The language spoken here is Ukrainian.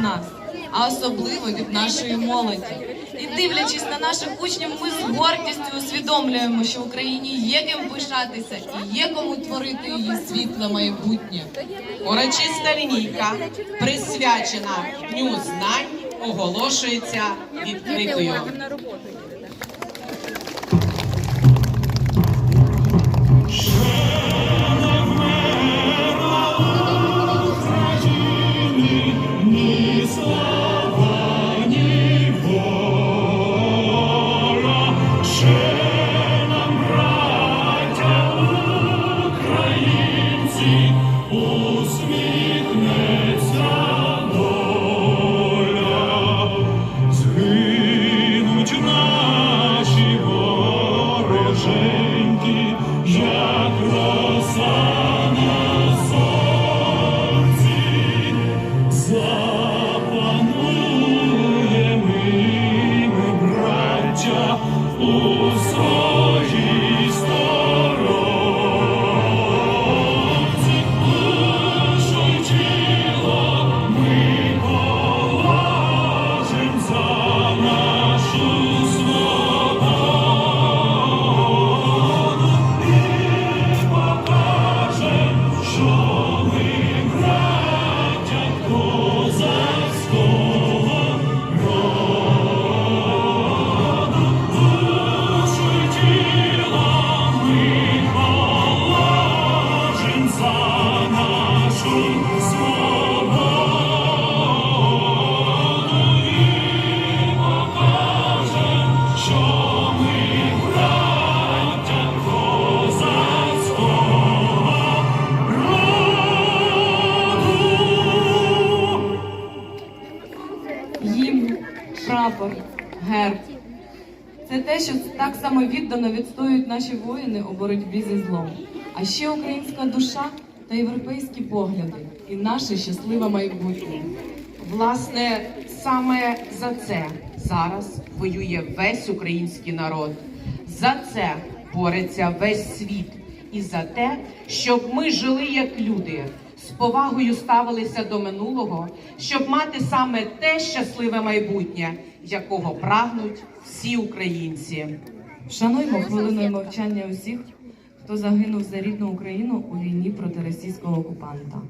нас, а особливо від нашої молоді. І дивлячись на наших учнів, ми з гордістю усвідомлюємо, що Україні є ким пишатися і є кому творити її світле майбутнє. Урочиста лінійка, присвячена Дню знань, оголошується відкритою. Oh. Прапор, герб. Це те, що так само віддано відстоюють наші воїни у боротьбі зі злом. А ще українська душа та європейські погляди і наше щасливе майбутнє. Власне, саме за це зараз воює весь український народ. За це бореться весь світ. І за те, щоб ми жили як люди, з повагою ставилися до минулого, щоб мати саме те щасливе майбутнє, якого прагнуть всі українці. Вшануймо хвилиною мовчання усіх, хто загинув за рідну Україну у війні проти російського окупанта.